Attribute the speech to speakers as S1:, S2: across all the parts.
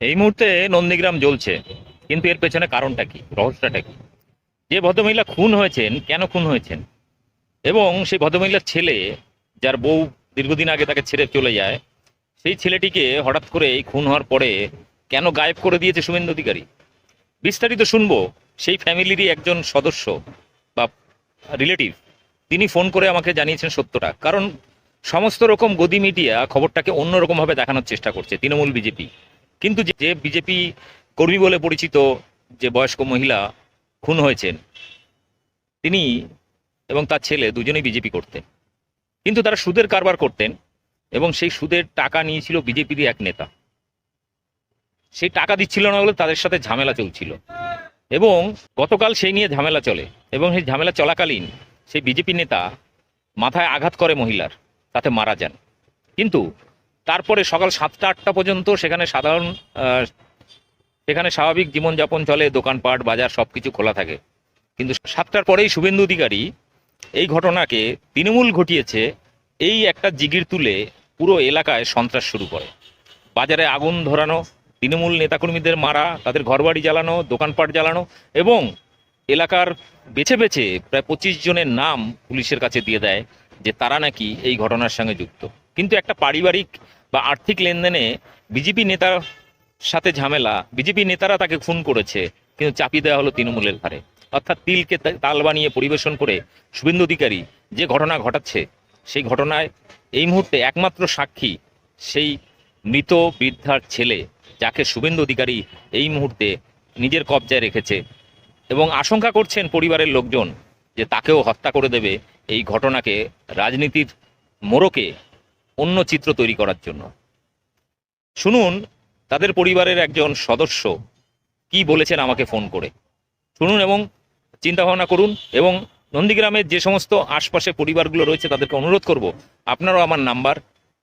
S1: এই মুহূর্তে নন্দীগ্রাম জ্বলছে, কিন্তু এর পেছনে কারণটা কি? রহস্যটা কি? যে ভদ্রমহিলা খুন হয়েছেন, কেন খুন হয়েছেন? এবং সেই ভদ্রমহিলার ছেলে, যার বউ দীর্ঘদিন আগে তাকে ছেড়ে চলে যায়, সেই ছেলেটিকে হঠাৎ করে খুন হওয়ার পরে কেন গায়েব করে দিয়েছে শুভেন্দু অধিকারী? বিস্তারিত শুনব, সেই ফ্যামিলিরই একজন সদস্য বা রিলেটিভ, তিনি ফোন করে আমাকে জানিয়েছেন সত্যটা, কারণ সমস্ত রকম গদি মিডিয়া খবরটাকে অন্যরকমভাবে দেখানোর চেষ্টা করছে, তৃণমূল বিজেপি। কিন্তু যে- বিজেপি কর্মী বলে পরিচিত যে বয়স্ক মহিলা খুন হয়েছেন, তিনি এবং তার ছেলে দুজনেই বিজেপি করতেন। কিন্তু তারা সুদের কারবার করতেন এবং সেই সুদের টাকা নিয়েছিল বিজেপিরই এক নেতা। সেই টাকা দিচ্ছিল না বলে তাদের সাথে ঝামেলা চলছিল। এবং গতকাল সেই নিয়ে ঝামেলা চলে এবং সেই ঝামেলা চলাকালীন সেই বিজেপি নেতা মাথায় আঘাত করে মহিলার, তাতে মারা যান। কিন্তু তারপরে সকাল সাতটা, আটটা পর্যন্ত সেখানে সাধারণ সেখানে স্বাভাবিক জীবনযাপন চলে, দোকানপাট, বাজার সব কিছু খোলা থাকে। কিন্তু সাতটার পরেই শুভেন্দু অধিকারী এই ঘটনাকে তৃণমূল ঘটিয়েছে, এই একটা জিগির তুলে পুরো এলাকায় সন্ত্রাস শুরু করে। বাজারে আগুন ধরানো, তৃণমূল নেতাকর্মীদের মারা, তাদের ঘরবাড়ি জ্বালানো, দোকানপাট জ্বালানো এবং এলাকার বেছে বেছে প্রায় পঁচিশ জনের নাম পুলিশের কাছে দিয়ে দেয় যে তারা নাকি এই ঘটনার সঙ্গে যুক্ত। কিন্তু একটা পারিবারিক বা আর্থিক লেনদেনে বিজেপি নেতার সাথে ঝামেলা, বিজেপি নেতারা তাকে খুন করেছে, কিন্তু চাপিয়ে দেওয়া হলো তৃণমূলের ঘাড়ে। অর্থাৎ তিলকে তাল বানিয়ে পরিবেশন করে শুভেন্দু অধিকারী যে ঘটনা ঘটাচ্ছে, সেই ঘটনায় এই মুহূর্তে একমাত্র সাক্ষী সেই মৃত বৃদ্ধার ছেলে, যাকে শুভেন্দু অধিকারী এই মুহূর্তে নিজের কবজায় রেখেছে এবং আশঙ্কা করছেন পরিবারের লোকজন যে তাকেও হত্যা করে দেবে এই ঘটনাকে, রাজনীতির মোড়কে অন্য চিত্র তৈরি করার জন্য। শুনুন, তাদের পরিবারের একজন সদস্য কি বলেছেন আমাকে ফোন করে। শুনুন এবং চিন্তা ভাবনা করুন এবং নন্দীগ্রামের যে সমস্ত আশপাশে পরিবারগুলো রয়েছে তাদেরকে অনুরোধ করব, আপনারাও আমার number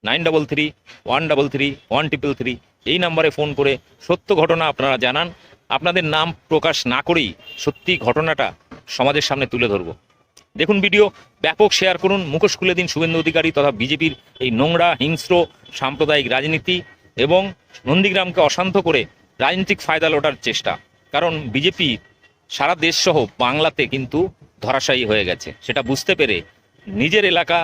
S1: nine double three, one double three, one triple three এই নাম্বারে ফোন করে সত্য ঘটনা আপনারা জানান। আপনাদের নাম প্রকাশ না করেই সত্যি ঘটনাটা সমাজের সামনে তুলে ধরব। দেখুন ভিডিও, ব্যাপক শেয়ার করুন। মুখোশ খুলে দিন শুভেন্দু অধিকারী তথা বিজেপির এই নোংরা, হিংস্র, সাম্প্রদায়িক রাজনীতি এবং নন্দীগ্রামকে অশান্ত করে রাজনৈতিক ফায়দা লোটার চেষ্টা। কারণ বিজেপি সারা দেশ সহ বাংলাতে কিন্তু ধরাশায়ী হয়ে গেছে। সেটা বুঝতে পেরে নিজের এলাকা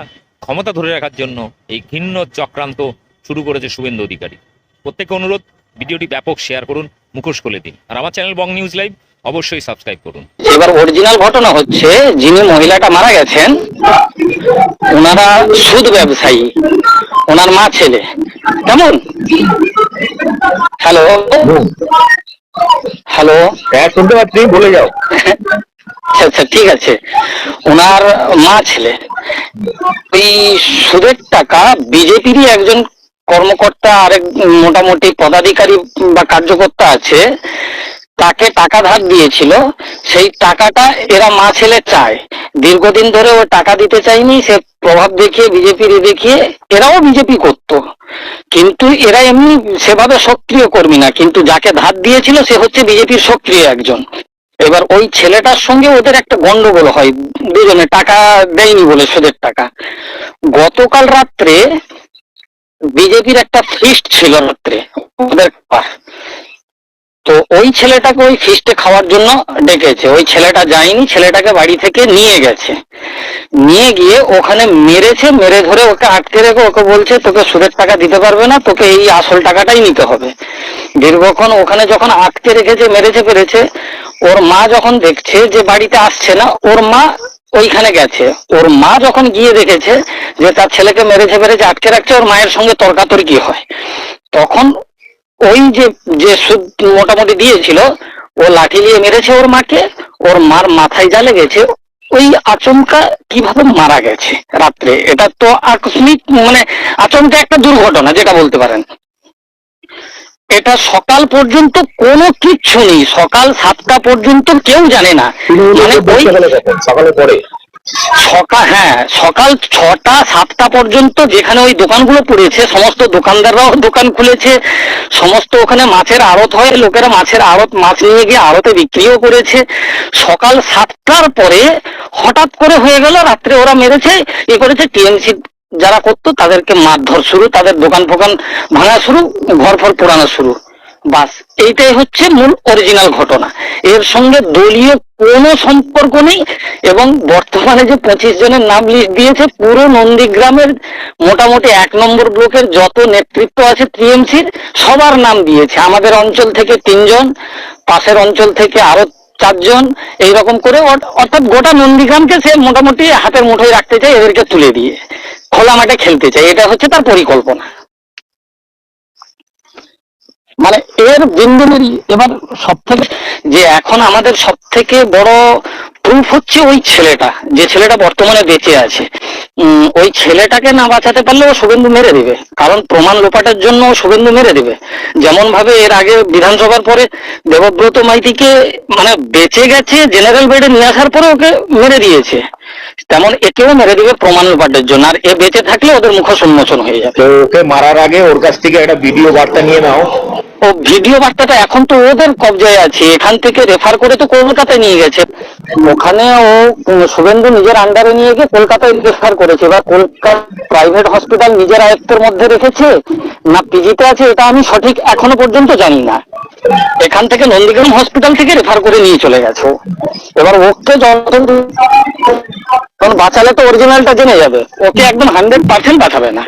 S1: ক্ষমতা ধরে রাখার জন্য এই ঘিন্ন চক্রান্ত শুরু করেছে শুভেন্দু অধিকারী। প্রত্যেককে অনুরোধ, ভিডিওটি ব্যাপক শেয়ার করুন মুখোশ খুলে দিন আর আমার চ্যানেল বং নিউজ লাইভ অবশ্যই সাবস্ক্রাইব করুন।
S2: এবার অরিজিনাল ঘটনা হচ্ছে যিনি মহিলাটা মারা গেছেন ওনারা সুদ ব্যবসায়ী ওনার মা ছেলে। কেমন? হ্যালো? হ্যালো?
S3: হ্যাঁ শুনতে পাচ্ছি বলে যাও।
S2: আচ্ছা আচ্ছা ঠিক আছে। ওনার মা ছেলে। ওই সুদের টাকা বিজেপিরই একজন কর্মকর্তা আরেক মোটামুটি পদাধিকারী বা কার্যকর্তা আছে তাকে টাকা ধার দিয়েছিল, সেই টাকাটা এরা মা ছেলে চায়। দীর্ঘদিন ধরে ও টাকা দিতে চায়নি, সে প্রভাব দেখিয়ে বিজেপির দেখিয়ে এরাও বিজেপি করত। কিন্তু এরা এমনি সেভাবে সক্রিয় কর্মী না, কিন্তু যাকে ধার দিয়েছিল, সে হচ্ছে বিজেপির সক্রিয় একজন। এবার ওই ছেলেটার সঙ্গে ওদের একটা গন্ডগোল হয়, দুজনে টাকা দেয়নি বলে সুদের টাকা। গতকাল রাত্রে বিজেপির একটা ফিস্ট ছিল রাত্রে, ওদের তো ওই ছেলেটাকে ওই ফিস্টে খাওয়ার জন্য ডেকেছে। ওই ছেলেটা যায়নি, ছেলেটাকে বাড়ি থেকে নিয়ে গেছে। নিয়ে গিয়ে ওখানে মেরেছে, মেরে ধরে ওকে আটকে রেখে ওকে বলছে, তোকে সুদের টাকা দিতে পারবে না, তোকে এই আসল টাকাটাই নিতে হবে। দীর্ঘক্ষণ ওখানে যখন আটকে রেখেছে, মেরেছে, পেরেছে, ওর মা যখন দেখছে যে বাড়িতে আসছে না, ওর মা ওইখানে গেছে। ওর মা যখন গিয়ে দেখেছে যে তার ছেলেকে মেরেছে মেরেছে, আটকে রাখছে, ওর মায়ের সঙ্গে তর্কাতর্কি হয়। তখন ওই যে যে সুদ মোটামুটি দিয়েছিল ও লাঠি নিয়ে মেরেছে ওর মাকে ওর মার মাথায় যা লেগেছে ওই আচমকা কীভাবে মারা গেছে রাত্রে? এটা তো আকস্মিক মানে আচমকা একটা দুর্ঘটনা যেটা বলতে পারেন। এটা সকাল পর্যন্ত কোনো কিচ্ছু নেই। সকাল সাতটা পর্যন্ত কেউ জানে না। মানে ওই
S3: সকালে সকালে পরে।
S2: সকাল হ্যাঁ সকাল ছটা, সাতটা পর্যন্ত যেখানে ওই দোকানগুলো পড়েছে, সমস্ত দোকানদাররাও দোকান খুলেছে, সমস্ত ওখানে মাছের আড়ত হয়, লোকেরা মাছের আড়ত, মাছ নিয়ে গিয়ে আড়তে বিক্রিও করেছে। সকাল সাতটার পরে হঠাৎ করে হয়ে গেল, রাত্রে ওরা মেরেছে, এ করেছে টিএমসি যারা করতো তাদেরকে মারধর শুরু, তাদের দোকান ফোকান ভাঙা শুরু ঘর ফর পোড়ানো শুরু। বাস, এইটাই হচ্ছে মূল অরিজিনাল ঘটনা। এর সঙ্গে দলীয় কোনো সম্পর্ক নেই এবং বর্তমানে যে পঁচিশ জনের নাম লিস্ট দিয়েছে, পুরো নন্দীগ্রামের মোটামুটি এক নম্বর ব্লকের যত নেতৃত্ব আছে টিএমসির, সবার নাম দিয়েছে। আমাদের অঞ্চল থেকে তিনজন, পাশের অঞ্চল থেকে আরও চারজন, এইরকম করে অর্থাৎ গোটা নন্দীগ্রামকে সে মোটামুটি হাতের মুঠোয় রাখতে চায়, এদেরকে তুলে দিয়ে, খোলা মাঠে খেলতে চায়। এটা হচ্ছে তার পরিকল্পনা। মানে এর বিন্দুমেরই এবার সব থেকে যে এখন আমাদের সব থেকে বড় প্রুফ হচ্ছে ওই ছেলেটা। যে ছেলেটা বর্তমানে বেঁচে আছে। ওই ছেলেটাকে না বাঁচাতে পারলে ও শুভেন্দু মেরে দিবে। কারণ প্রমাণ লোপাটের জন্য ও শুভেন্দু মেরে দিবে। যেমন ভাবে এর আগে বিধানসভার পরে দেবব্রত মাইতিকে মানে বেঁচে গেছে, জেনারেল বেডে নিয়ে আসার পরে ওকে মেরে দিয়েছে। তেমন একেও মেরে দিবে প্রমাণ লোপাটের জন্য। আর এ বেঁচে থাকলে ওদের মুখ সম্মোচন হয়ে যাবে।
S3: ওকে মারার আগে ওর কাছ থেকে একটা ভিডিও বার্তা নিয়ে নাও।
S2: ও ভিডিও বার্তাটা এখন তো ওদের কবজায় আছে। এখান থেকে রেফার করে তো কলকাতায় নিয়ে গেছে। ওখানে ও শুভেন্দু নিজের আন্ডারে নিয়ে গিয়ে কলকাতায় রেফার করেছে। এবার কলকাতা প্রাইভেট হসপিটাল নিজের আয়ত্তের মধ্যে রেখেছে? না পিজিতে আছে এটা আমি সঠিক এখনও পর্যন্ত জানি না। এখান থেকে নন্দীগ্রাম হসপিটাল থেকে রেফার করে নিয়ে চলে গেছে এবার ওকে কারণ বাঁচালে তো অরিজিনালটা জেনে যাবে। ওকে একদম হান্ড্রেড পার্সেন্ট বাঁচাবে না।